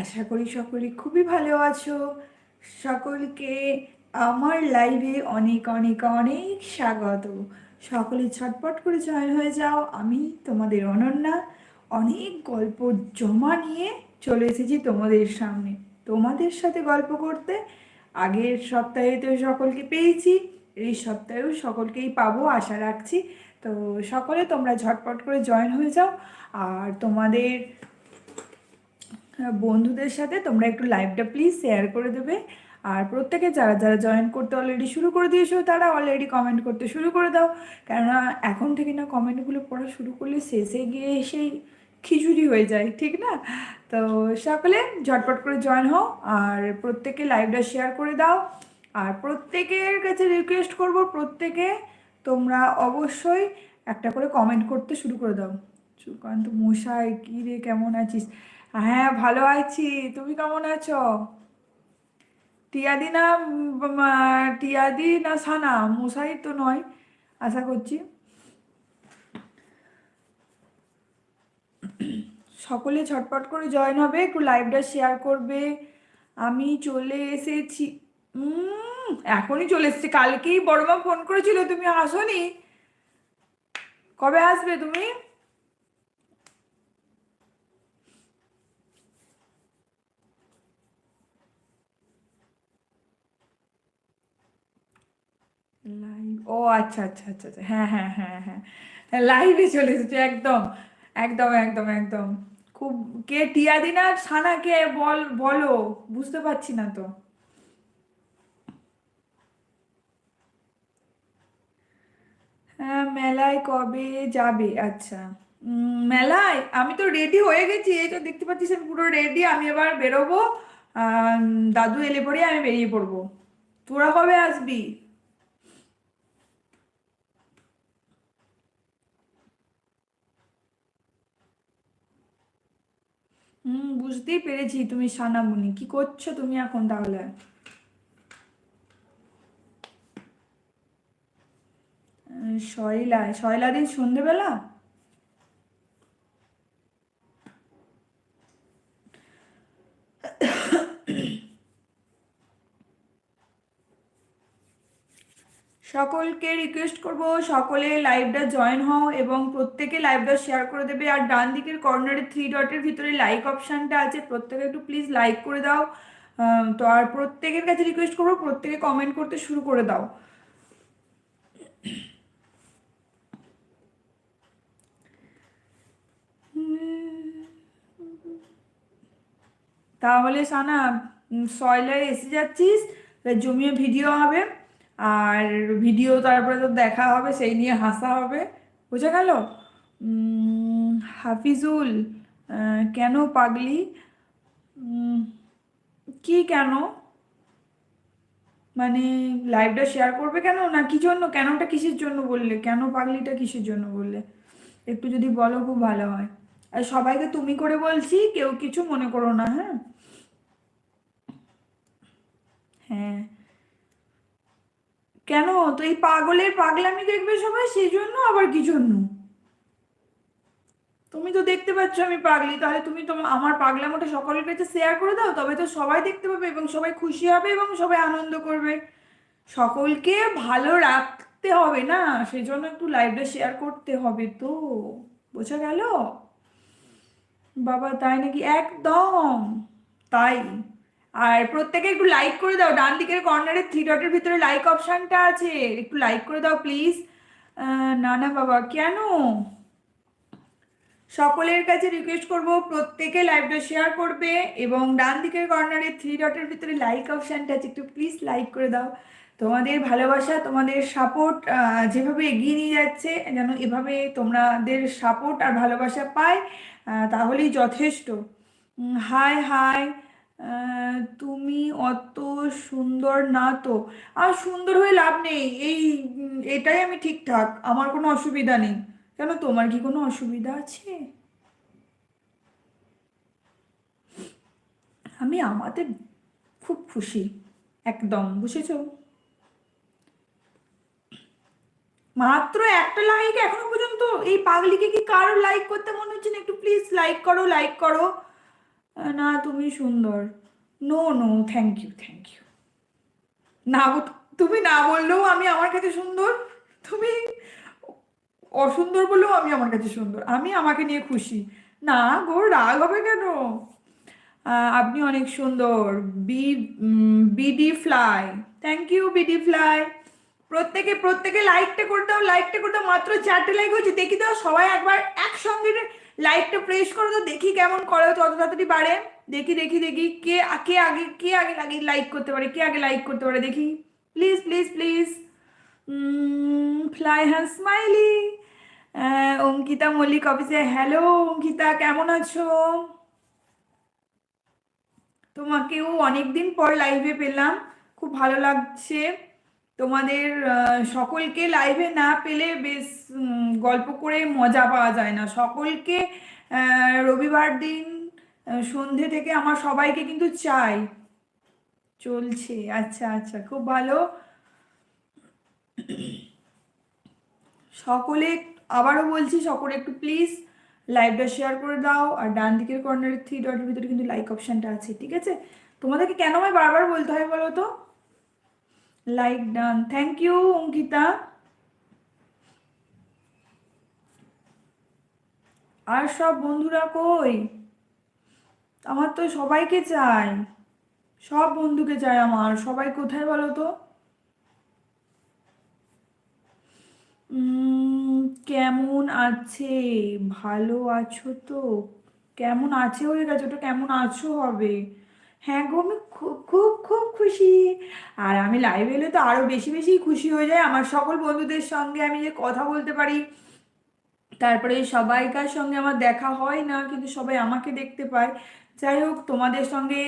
আশা করি সকলে খুবই ভালো আছো। সকলকে আমার লাইভে অনেক অনেক অনেক স্বাগত। সকলে ছটপট করে জয়েন হয়ে যাও। আমি তোমাদের অনন্যা। অনেক গল্প জমা নিয়ে চলে এসেছি তোমাদের সামনে। তোমাদের সাথে গল্প করতে আগের সপ্তাহে তো সকলকে পেয়েছি, এই সপ্তাহেও সকলকেই পাবো, আশা রাখছি। তো সকলে তোমরা ঝটপট করে জয়েন হয়ে যাও। আর তোমাদের বন্ধুদের সাথে তোমরা একটু লাইভটা প্লিজ শেয়ার করে দেবে। আর প্রত্যেকে যারা যারা জয়েন করতে অলরেডি শুরু করে দিয়েছ, তারা অলরেডি কমেন্ট করতে শুরু করে দাও। কেননা এখন থেকে না কমেন্টগুলো পড়া শুরু করলে শেষে গিয়ে সেই খিচুড়ি হয়ে যায়, ঠিক না? তো সকলে ঝটপট করে জয়েন হও, আর প্রত্যেকে লাইভটা শেয়ার করে দাও। আর প্রত্যেকের কাছে রিকোয়েস্ট করব, প্রত্যেকে তোমরা অবশ্যই একটা করে কমেন্ট করতে শুরু করে দাও। সুকান্ত মশাই, কী রে, কেমন আছিস? হ্যাঁ ভালো আছি। তুমি কেমন আছো? টিয়াদি না টিয়াদি না সানা? মশাই তো নয়, আশা করছি। সকলে ছটপট করে জয়েন হবে, একটু লাইভটা শেয়ার করবে। আমি চলে এসেছি। এখনই চলে এসেছি। কালকেই বড়মা ফোন করেছিল, তুমি আসোনি। কবে আসবে তুমি লাইভ ও আচ্ছা আচ্ছা আচ্ছা আচ্ছা। হ্যাঁ হ্যাঁ হ্যাঁ হ্যাঁ। লাইভে চলে এসেছে, একদম একদম একদম একদম। খুব, কে টিয়াদি না সানা কে বল, বলো? বুঝতে পারছি না তো। হ্যাঁ মেলায় কবে যাবে? আচ্ছা। মেলায়? আমি তো রেডি হয়ে গেছি। এই তো দেখতে পাচ্ছিস, আমি পুরো রেডি আমি এবার বেরোবো। দাদু এলে পরে আমি বেরিয়ে পড়ব। তোরা কবে আসবি? হুম বুঝতেই পেরেছি তুমি সানামুনি। কি করছ তুমি এখন তাহলে? সয়লা সয়লা দিন সন্ধেবেলা? সকলকে রিকোয়েস্ট করব সকলে লাইভটা জয়েন হও এবং প্রত্যেকে লাইভটা শেয়ার করে দেবে। আর ডান দিকের কর্নারে থ্রি ডটের ভিতরে লাইক অপশানটা আছে, প্রত্যেকে একটু প্লিজ লাইক করে দাও। তো আর প্রত্যেকের কাছে রিকোয়েস্ট করব, প্রত্যেকে কমেন্ট করতে শুরু করে দাও। তাহলে সানা সয়লায় এসে যাচ্ছিস জমিয়ে ভিডিও হবে। আর ভিডিও তারপরে তো দেখা হবে, সেই নিয়ে হাসা হবে। বোঝা গেল? হাফিজুল কেন পাগলি? কি কেন? মানে লাইভটা শেয়ার করবে কেন? না কি জন্য? কেনটা কিসের জন্য বললে? কেন পাগলিটা কিসের জন্য বললে? একটু যদি বলো খুব ভালো হয়। আর সবাইকে তুমি করে বলছি, কেউ কিছু মনে করো না হ্যাঁ? হ্যাঁ। কেন? তো এই পাগলের পাগলামি দেখবে সবাই সেই জন্য আবার কি জন্য? তুমি তো দেখতে পাচ্ছ আমি পাগলি, তাহলে তুমি তো আমার পাগলামোটা সকলের কাছে শেয়ার করে দাও, তবে তো সবাই দেখতে পাবে এবং সবাই খুশি হবে এবং সবাই আনন্দ করবে। সকলকে ভালো রাখতে হবে না, সেজন্য একটু লাইভটা শেয়ার করতে হবে তো, বোঝা গেল? বাবা, তাই নাকি? একদম, তাই। আর প্রত্যেকে একটু লাইক করে দাও। ডান দিকের কর্নারে থ্রি ডটের ভিতরে লাইক অপশানটা আছে। একটু লাইক করে দাও প্লিজ না না, বাবা, কেন? সকলের কাছে রিকোয়েস্ট করব, প্রত্যেকে লাইভটা শেয়ার করবে এবং ডান দিকের কর্নারে থ্রি ডটের ভিতরে লাইক অপশানটা আছে। একটু প্লিজ লাইক করে দাও। তোমাদের ভালোবাসা, তোমাদের সাপোর্ট যেভাবে এগিয়ে নিয়ে যাচ্ছে, যেন এভাবে তোমাদের সাপোর্ট আর ভালোবাসা পায় তাহলেই যথেষ্ট। হাই হাই তুমি অত সুন্দর না তো। আর সুন্দর হয়ে লাভ নেই। এই, এটাই আমি ঠিকঠাক। আমার কোনো অসুবিধা নেই। কেন, তোমার কি কোনো অসুবিধা আছে? আমি আমাদের খুব খুশি। একদম, বুঝেছ? মাত্র একটা লাইক এখনও পর্যন্ত। এই পাগলিকে কি কারও লাইক করতে মনে হচ্ছে না? একটু প্লিজ লাইক করো লাইক করো। না, তুমি সুন্দর। No no thank you thank you না তুমি না বললেও আমি আমার কাছে সুন্দর। তুমি অসুন্দর বললেও আমি আমার কাছে সুন্দর। আমি আমাকে নিয়ে খুশি। না গো, রাগ হবে কেন? আপনি অনেক সুন্দর। B BD fly thank you BD fly প্রত্যেকে প্রত্যেকে লাইকটা করে দাও। লাইকটা করে দাও। মাত্র চারটে লাইক হচ্ছে দেখি দাও সবাই একবার একসঙ্গে লাইকটা প্রেস করো তো, দেখি কেমন করে, তত তাড়াতাড়ি বাড়ে। দেখি দেখি দেখি, কে কে আগে কে আগে আগে লাইক করতে পারে, কে আগে লাইক করতে পারে, দেখি। Please please please fly hand smiley Ankita Mallick অফিসে হ্যালো অঙ্কিতা, কেমন আছো? তোমাকেও অনেকদিন পর লাইভে পেলাম। খুব ভালো লাগছে। তোমাদের সকলকে লাইভে না পেলে বেশ গল্প করে মজা পাওয়া যায় না। সকলকে রবিবার দিন সন্ধে থেকে আমার সবাইকে কিন্তু চাই। চলছে। আচ্ছা আচ্ছা খুব ভালো। সকলে আবারও বলছি, সকলে একটু প্লিজ লাইভটা শেয়ার করে দাও। আর ডান দিকের কর্নারের থ্রি ডটের ভিতরে কিন্তু লাইক অপশানটা আছে, ঠিক আছে? তোমাদেরকে কেন আমায় বারবার বলতে হয় বলো তো? Like done thank you Ankita আর সব বন্ধুরা কই? আমার তো সবাইকে চাই। সব বন্ধুকে চাই আমার। সবাই কোথায় বলো তো? কেমন আছে? ভালো আছো তো? কেমন আছে হয়ে গেছে? ওটা কেমন আছো হবে? হ্যাঁ গো, আমি খুব খুব খুব খুশি। আর আমি লাইভ এলে তো আরও বেশি বেশি খুশি হয়ে যায় আমার সকল বন্ধুদের সঙ্গে আমি যে কথা বলতে পারি, তারপরে সবাইকার সঙ্গে আমার দেখা হয় না, কিন্তু সবাই আমাকে দেখতে পায়। যাই হোক, তোমাদের সঙ্গে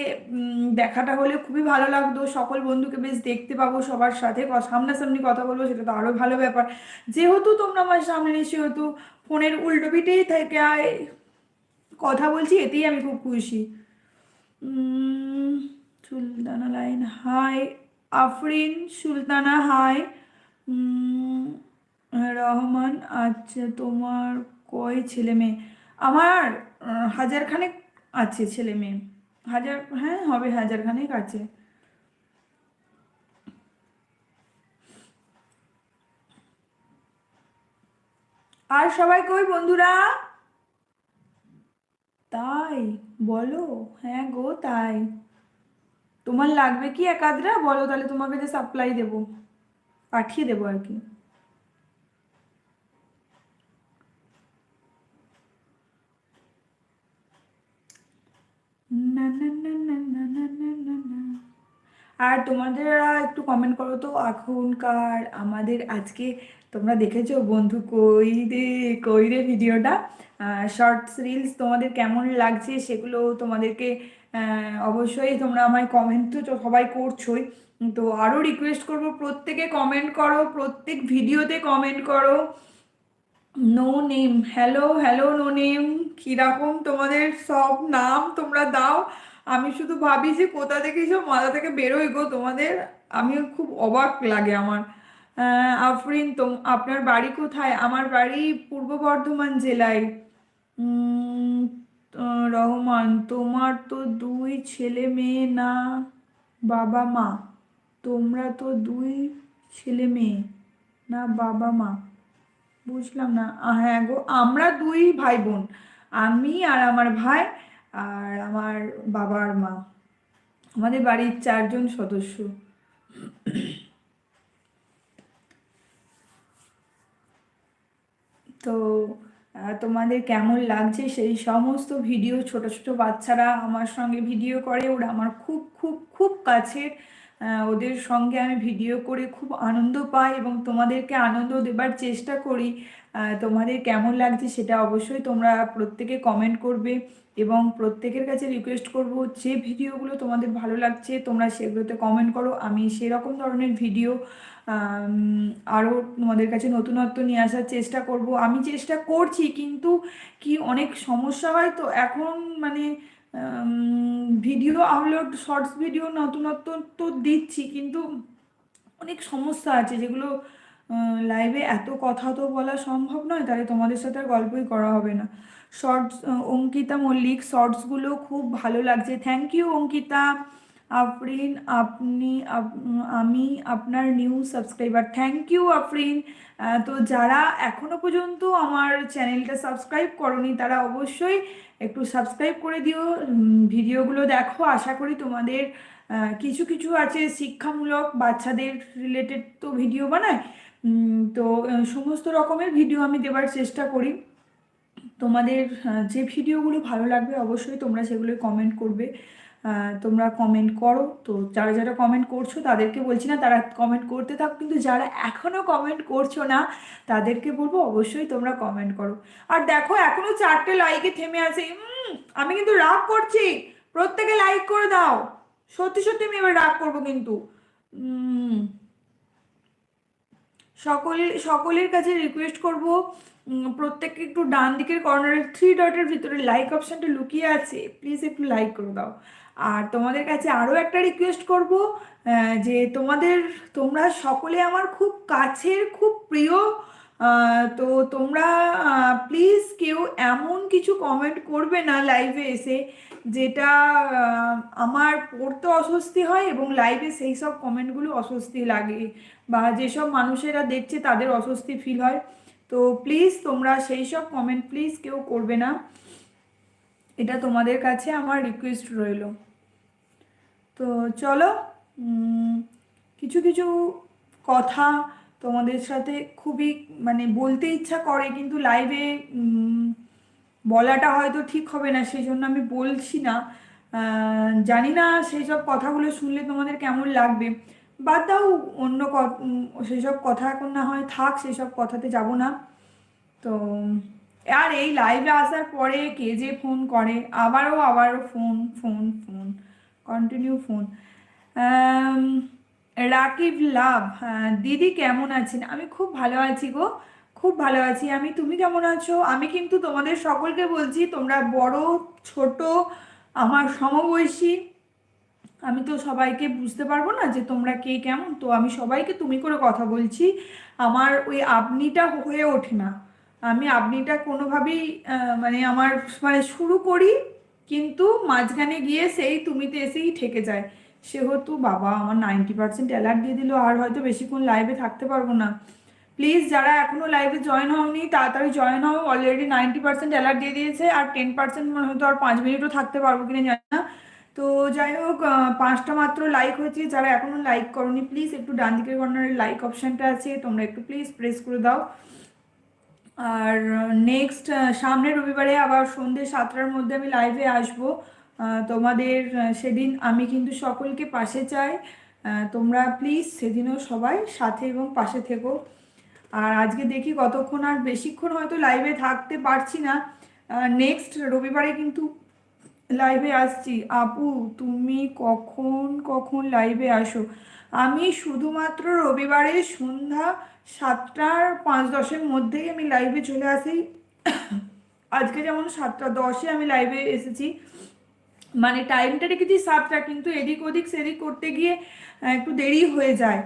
দেখাটা হলে খুবই ভালো লাগতো। সকল বন্ধুকে বেশ দেখতে পাবো সবার সাথে। সামনাসামনি কথা বলব, সেটা তো আরও ভালো ব্যাপার। যেহেতু তোমরা আমার সামনে সেহেতু ফোনের উল্টো পিঠেই থেকে কথা বলছি, এতেই আমি খুব খুশি। Sultana line hi Afrin Sultana hi. Rahman আচ্ছা তোমার কয় ছেলে মেয়ে? আমার আহ, হাজার খানেক আছে ছেলে মেয়ে। হাজার হ্যাঁ হবে হাজার খানেক আছে। আর সবাই কই বন্ধুরা? তাই। বলো হ্যাঁ গো, তাই। তোমার লাগবে কি একাদরা বলো তাহলে তোমাকে যে সাপ্লাই দেবো। পাঠিয়ে দেবো আর কি। আর তোমাদের একটু কমেন্ট করো তো, এখনকার আমাদের আজকে তোমরা দেখেছ বন্ধু কই রে কই রে ভিডিওটা? শর্টস রিলস তোমাদের কেমন লাগছে সেগুলো তোমাদেরকে অবশ্যই তোমরা আমায় কমেন্ট তো সবাই করছোই। তো আরও রিকোয়েস্ট করব, প্রত্যেকে কমেন্ট করো, প্রত্যেক ভিডিওতে কমেন্ট করো। No name hello hello no name কীরকম তোমাদের সব নাম তোমরা দাও। আমি শুধু ভাবি যে কোথা থেকে সব মাথা থেকে বেরোয় গো তোমাদের। আমি খুব অবাক লাগে আমার। আফরিন, তোম, আপনার বাড়ি কোথায়? আমার বাড়ি পূর্ব বর্ধমান জেলায়। রহমান, তোমার তো দুই ছেলে মেয়ে না, বাবা মা। তোমরা তো দুই ছেলে মেয়ে না, বাবা মা। বুঝলাম না। হ্যাঁ গো, আমরা দুই ভাই বোন। আমি আর আমার ভাই আর আমার বাবা আর মা। আমাদের বাড়ির চারজন সদস্য। তো তোমাদের কেমন লাগছে সেই সমস্ত ভিডিও? ছোট ছোট বাচ্চারা আমার সঙ্গে ভিডিও করে, ওরা আমার খুব খুব খুব কাছের। ওদের সঙ্গে আমি ভিডিও করে খুব আনন্দ পাই এবং তোমাদেরকে আনন্দ দেবার চেষ্টা করি। তোমাদের কেমন লাগছে সেটা অবশ্যই তোমরা প্রত্যেকে কমেন্ট করবে এবং প্রত্যেকের কাছে রিকোয়েস্ট করব যে ভিডিওগুলো তোমাদের ভালো লাগছে তোমরা সেগুলোতে কমেন্ট করো। আমি সেরকম ধরনের ভিডিও আরও তোমাদের কাছে নতুনত্ব নিয়ে আসার চেষ্টা করব। আমি চেষ্টা করছি কিন্তু কি অনেক সমস্যা হয় তো এখন মানে ভিডিও আপলোড শর্টস ভিডিও নতুনত্ব তো দিচ্ছি, কিন্তু অনেক সমস্যা আছে যেগুলো লাইভে এত কথা তো বলা সম্ভব নয়, তাহলে তোমাদের সাথে আর গল্পই করা হবে না। শর্টস অঙ্কিতা মল্লিক শর্টসগুলো খুব ভালো লাগছে। Thank you Ankita. আফরিন, আপনি আমি, আপনার new subscriber thank you Afrin. তো যারা এখনও পর্যন্ত আমার চ্যানেলটা সাবস্ক্রাইব করনি, তারা অবশ্যই একটু সাবস্ক্রাইব করে দিও। ভিডিওগুলো দেখো। আশা করি তোমাদের কিছু কিছু আছে শিক্ষামূলক, বাচ্চাদের রিলেটেড তো ভিডিও বানায়। তো সমস্ত রকমের ভিডিও আমি দেওয়ার চেষ্টা করি। তোমাদের যে ভিডিওগুলো ভালো লাগবে অবশ্যই তোমরা সেগুলো কমেন্ট করবে। তোমরা কমেন্ট করো। তো যারা যারা কমেন্ট করছ, তাদেরকে বলছি না, তারা কমেন্ট করতে থাক, কিন্তু যারা এখনও কমেন্ট করছ না, তাদেরকে বলব অবশ্যই তোমরা কমেন্ট করো। আর দেখো এখনও চারটে লাইকে থেমে আছে। আমি কিন্তু রাগ করছি। প্রত্যেকে লাইক করে দাও। সত্যি সত্যি আমি এবার রাগ করব কিন্তু। সকল, সকলের কাছে রিকোয়েস্ট করব প্রত্যেককে একটু ডান দিকের কর্নারের থ্রি ডটের ভিতরে লাইক অপশানটা লুকিয়ে আছে। প্লিজ একটু লাইক করে দাও। আর তোমাদের কাছে আরও একটা রিকোয়েস্ট করব যে তোমাদের, তোমরা সকলে আমার খুব কাছের, খুব প্রিয় তো তোমরা প্লিজ কেউ এমন কিছু কমেন্ট করবে না লাইভে এসে, যেটা আমার পড়তে অস্বস্তি হয় এবং লাইভে সেই সব কমেন্টগুলো অস্বস্তি লাগে বা যেসব মানুষেরা দেখছে তাদের অস্বস্তি ফিল হয়। তো প্লিজ তোমরা সেই সব কমেন্ট প্লিজ কেউ করবে না। এটা তোমাদের কাছে আমার রিকোয়েস্ট রইল। তো চলো কিছু কিছু কথা তোমাদের সাথে খুবই মানে বলতে ইচ্ছা করে, কিন্তু লাইভে বলাটা হয়তো ঠিক হবে না সেই জন্য আমি বলছি না। জানি না সেই সব কথাগুলো শুনলে তোমাদের কেমন লাগবে। বাদ দাও অন্য সেসব কথা এখন না হয় থাক, সেসব কথাতে যাব না। তো, আর এই লাইভে আসার পরে কে যে ফোন করে, আবারও আবারও phone phone phone continue phone Rakib love দিদি কেমন আছেন? আমি খুব ভালো আছি গো, খুব ভালো আছি। আমি, তুমি কেমন আছো? আমি কিন্তু তোমাদের সকলকে বলছি, তোমরা বড়, ছোট, আমার সমবয়সী, আমি তো সবাইকে বুঝতে পারব না যে তোমরা কে কেমন। তো আমি সবাইকে তুমি করে কথা বলছি। আমার ওই আপনিটা হয়ে ওঠে না। আমি আপনিটা কোনোভাবেই মানে আমার মানে শুরু করি কিন্তু মাঝখানে গিয়ে সেই তুমিতে এসেই ঠেকে যায়। সেহেতু বাবা আমার নাইনটি পার্সেন্ট অ্যালার্ট দিয়ে দিল, আর হয়তো বেশিক্ষণ লাইভে থাকতে পারব না। প্লিজ যারা এখনও লাইভে জয়েন হওনি, তাড়াতাড়ি জয়েন হও। অলরেডি নাইনটি পার্সেন্ট অ্যালার্ট দিয়ে দিয়েছে, আর টেন পার্সেন্ট মনে হয়তো আর পাঁচ মিনিটও থাকতে পারব কিনা জানি না। তো যাই হোক পাঁচটা মাত্র লাইক হয়েছে। যারা এখনও লাইক করনি প্লিজ একটু ডান দিকের কর্নারের লাইক অপশানটা আছে, তোমরা একটু প্লিজ প্রেস করে দাও। আর নেক্সট সামনের রবিবারে আবার সন্ধ্যে সাতটার মধ্যে আমি লাইভে আসব। তোমাদের সেদিন আমি কিন্তু সকলকে পাশে চাই। তোমরা প্লিজ সেদিনও সবাই সাথে এবং পাশে থেকো। আর আজকে দেখি কতক্ষণ আর বেশিক্ষণ হয়তো লাইভে থাকতে পারছি না। নেক্সট রবিবারে কিন্তু লাইভে আসছি। আপু, তুমি কখন কখন লাইভে আসো? আমি শুধুমাত্র রবিবারে সন্ধ্যা সাতটার পাঁচ দশের মধ্যেই আমি লাইভে চলে আসি। আজকে যেমন সাতটা দশে আমি লাইভে এসেছি। মানে টাইমটা রেখেছি সাতটা, কিন্তু এদিক ওদিক সেদিক করতে গিয়ে একটু দেরি হয়ে যায়।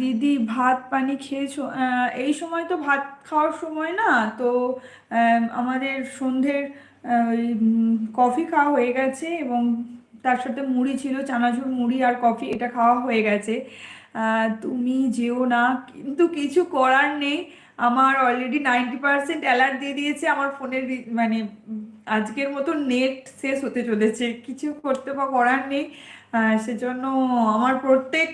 দিদি ভাত পানি খেয়েছো? এই সময় তো ভাত খাওয়ার সময় না, তো আমাদের সন্ধ্যের কফি খাওয়া হয়ে গেছে এবং তার সাথে মুড়ি ছিল, চানাচুর মুড়ি আর কফি, এটা খাওয়া হয়ে গেছে। তুমি যেও না, কিন্তু কিছু করার নেই। আমার অলরেডি নাইনটি পার্সেন্ট অ্যালার্ট দিয়ে দিয়েছে, আমার ফোনের মানে আজকের মতো নেট শেষ হতে চলেছে। কিছু করতে বা করার নেই। সেজন্য আমার প্রত্যেক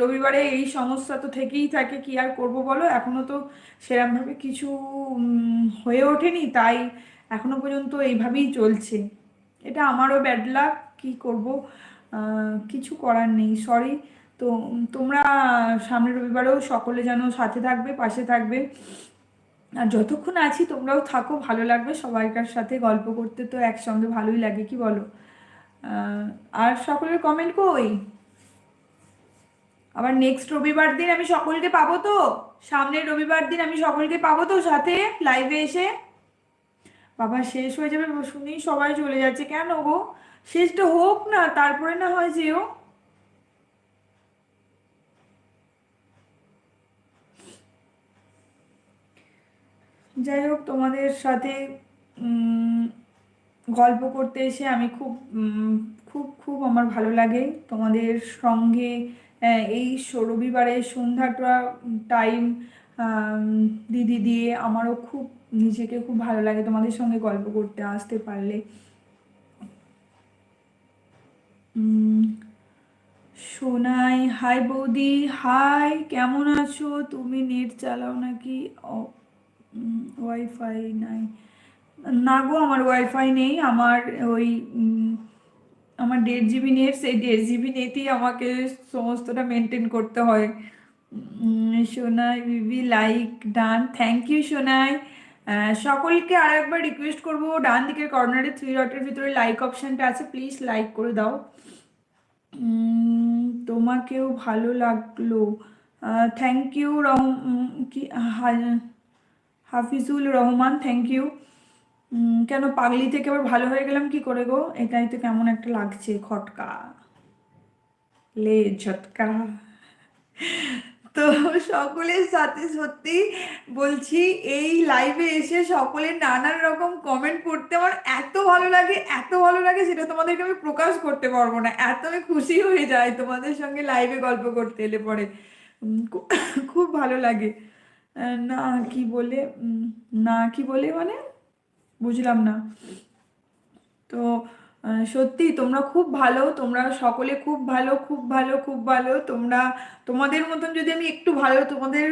রবিবারে এই সমস্যা তো থেকেই থাকে, কি আর করব বলো? এখনও তো সেরমভাবে কিছু হয়ে ওঠেনি, তাই এখনও পর্যন্ত এইভাবেই চলছে। এটা আমারও ব্যাড লাক কী করব? কিছু করার নেই সরি তো তোমরা সামনের রবিবারেও সকলে যেন সাথে থাকবে, পাশে থাকবে। আর যতক্ষণ আছি তোমরাও থাকো, ভালো লাগবে সবাইকার সাথে গল্প করতে, তো একসঙ্গে ভালোই লাগে, কি বলো? আর সকলের কমেন্ট কই? আবার নেক্সট রবিবার দিন আমি সকলকে পাবো তো? সামনের রবিবার দিন আমি সকলকে পাবো তো সাথে লাইভে এসে? বাবা, শেষ হয়ে যাবে শুনেই সবাই চলে যাচ্ছে। কেন গো? শেষটা হোক না, তারপরে না হয় যেও। যাই হোক, তোমাদের সাথে গল্প করতে এসে আমি খুব খুব খুব আমার ভালো লাগে। তোমাদের সঙ্গে এই রবিবারে সন্ধ্যাটা টাইম দিদি দিয়ে আমারও খুব, নিজেকে খুব ভালো লাগে তোমাদের সঙ্গে গল্প করতে, আসতে পারলে। সোনাই, হাই বৌদি, হাই, কেমন আছো? তুমি নেট চালাও নাকি? ওয়াইফাই নাই। না গো, আমার ওয়াইফাই নেই। আমার ওই আমার দেড় জিবি নেট, সেই দেড় জিবি নেটই আমাকে সমস্তটা মেনটেন করতে হয়। Sonai Bibi like done thank you Sonai. সকলকে আরেকবার রিকোয়েস্ট করব। ডান দিকের কর্নারে থ্রি ডটের ভিতরে লাইক অপশানটা আছে। প্লিজ লাইক করে দাও। তোমাকেও ভালো লাগল। থ্যাংক ইউ রহ কি হাফিজুল রহমান থ্যাংক ইউ কেন পাগলি থেকে আবার ভালো হয়ে গেলাম কি করে গো? এটাই তো কেমন একটা লাগছে, খটকা। লে, ঝটকা। তো সকলের সাথে সত্যি বলছি, এই লাইভে এসে সকলের নানান রকম কমেন্ট পড়তে আমার এত ভালো লাগে, এত ভালো লাগে সেটা তোমাদেরকে আমি প্রকাশ করতে পারব না। এত আমি খুশি হয়ে যাই তোমাদের সঙ্গে লাইভে গল্প করতে এলে পরে। খুব ভালো লাগে। না কি বলে না কি বলে মানে? বুঝলাম না। তো সত্যি তোমরা খুব ভালো, তোমরা সকলে খুব ভালো খুব ভালো খুব ভালো। তোমরা, তোমাদের মতন যদি আমি একটু ভালো, তোমাদের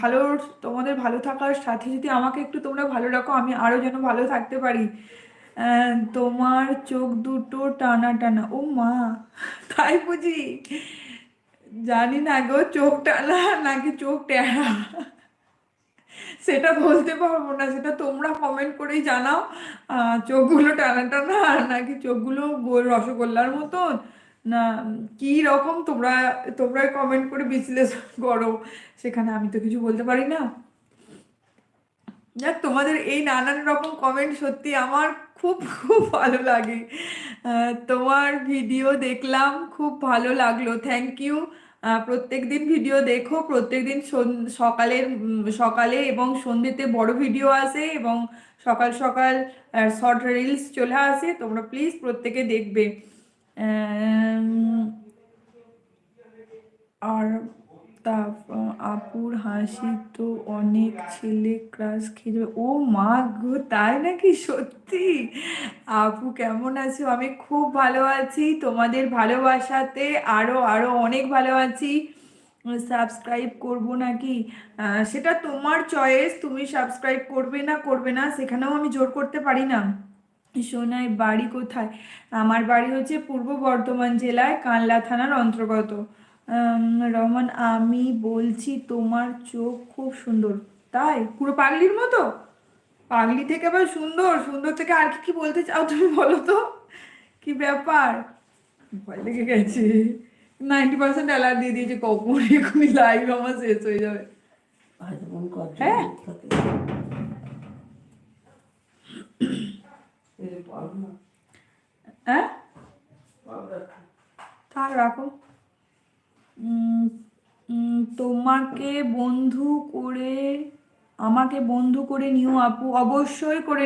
ভালো তোমাদের ভালো থাকার সাথে যদি আমাকে একটু তোমরা ভালো রাখো, আমি আরও যেন ভালো থাকতে পারি। তোমার চোখ দুটো টানা টানা। ও মা, তাই বুঝি? জানি না গো, চোখ টানা নাকি চোখ টেরা? সেটা বলতে পারব না, সেটা তোমরা কমেন্ট করেই জানাও। চোখগুলো টানা টানা নাকি চোখগুলো রসগোল্লার মতন? না, কি রকম তোমরা তোমরা কমেন্ট করে বিশ্লেষণ করো। সেখানে আমি তো কিছু বলতে পারি না। যাক, তোমাদের এই নানান রকম কমেন্ট সত্যি আমার খুব খুব ভালো লাগে। তোমার ভিডিও দেখলাম, খুব ভালো লাগল। থ্যাংক ইউ প্রত্যেক দিন ভিডিও দেখো, প্রত্যেক দিন সকালের সকালে এবং সন্ধ্যেতে বড় ভিডিও আসে এবং সকাল সকাল শর্ট রিলস চলে আসে, তোমরা প্লিজ প্রত্যেকে দেখবে আম, আর তা আপুর হাসি তো অনেক ছেলে ক্রাশ খেয়ে ও মা গো, তাই নাকি সত্যি? আপু কেমন আছো? আমি খুব ভালো আছি। তোমাদের ভালোবাসাতে আরও আরও অনেক ভালো আছি। সাবস্ক্রাইব করব নাকি? সেটা তোমার চয়েস তুমি সাবস্ক্রাইব করবে না করবে না, সেখানেও আমি জোর করতে পারি না। সোনাই, বাড়ি কোথায়? আমার বাড়ি হচ্ছে পূর্ব বর্ধমান জেলায় কানলা থানার অন্তর্গত। আম, রহমান আমি বলছি তোমার চোখ খুব সুন্দর। তাই? পুরো পাগলির মতো? পাগলি থেকে আবার সুন্দর? সুন্দর থেকে আর কি কি বলতে চাও তুমি বলো তো? কি ব্যাপার? ভয় লেগে গেছে। নাইনটি পার্সেন্ট অ্যালার্ট দিয়ে দিয়েছে কখন এখনই লাইভ আমার শেষ হয়ে যাবে। হ্যাঁ। হ্যাঁ? থাক রাখো। তোমাকে বন্ধু করে আমাকে বন্ধু করে নিও আপু। অবশ্যই করে